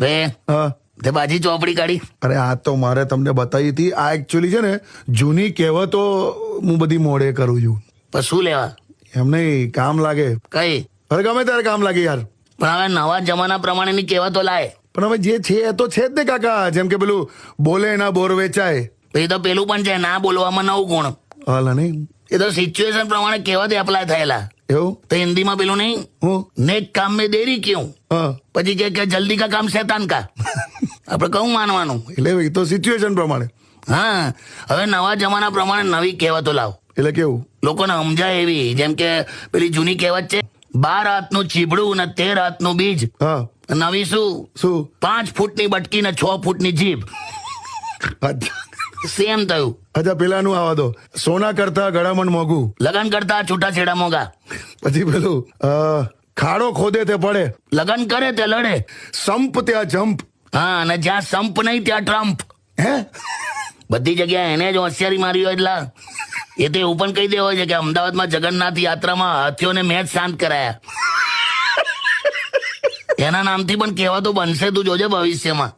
બે. હા. તે બાજી ચોપડી કાઢી. અરે આ તો મારે તમને બતાવી હતી. આ એકચ્યુઅલી છે ને જૂની કહેવતો હું બધી મોડે કરું છું. પણ શું લેવા? એમ નહીં કામ લાગે. કઈ? અરે ગમે ત્યારે કામ લાગે યાર. પણ હવે નવા જમાના પ્રમાણેની કહેવતો લાય. પણ હવે જે છે એ તો છે જ ને કાકા. જેમ કે પેલું બોલે ના બોર વેચાય. પછી તો પેલું પણ છે ના બોલવામાં નવું ગુણ. હાલ નહીં એ તો સિચ્યુએશન પ્રમાણે કહેવત એપ્લાય થયેલા. એવું? તો હિન્દીમાં પેલું નહીં? હું નેક કામ મેં દેરી ક્યું? પછી કે કે જલ્દી કા કામ શેતાન કા. આપણે કહું માનવાનું. એટલે એ તો સિચ્યુએશન પ્રમાણે. હા. હવે નવા જમાના પ્રમાણે નવી કહેવતો લાવ. એટલે કેવું? લોકોને સમજાય એવી. જેમ કે પેલી જૂની કહેવત છે બાર હાથનું ચીબડું ને તેર હાથનું બીજ. નવી શું? શું? પાંચ ફૂટની બટકી ને છ ફૂટની જીભ. અચ્છા સેમ થયું અચ્છા પેલાનું આવા દો. સોના કરતા ગળામણ મોઘું. લગન કરતા છૂટાછેડા મોગા પછી પેલું અ, ખાડો ખોદે તે પડે. લગન કરે તે લડે. સંપ ત્યાં જમ્પ હા અને જ્યાં સંપ નહીં ત્યાં ટ્રમ્પ. હે? બધી જગ્યાએ એને જ હોશિયારી મારી હોય એટલા. એ તો એવું પણ કહી દેવો છે કે અમદાવાદમાં જગન્નાથ યાત્રામાં હાથીઓને મેચ શાંત કરાયા. એના નામથી પણ કહેવાતો બનશે તું જોજે ભવિષ્યમાં.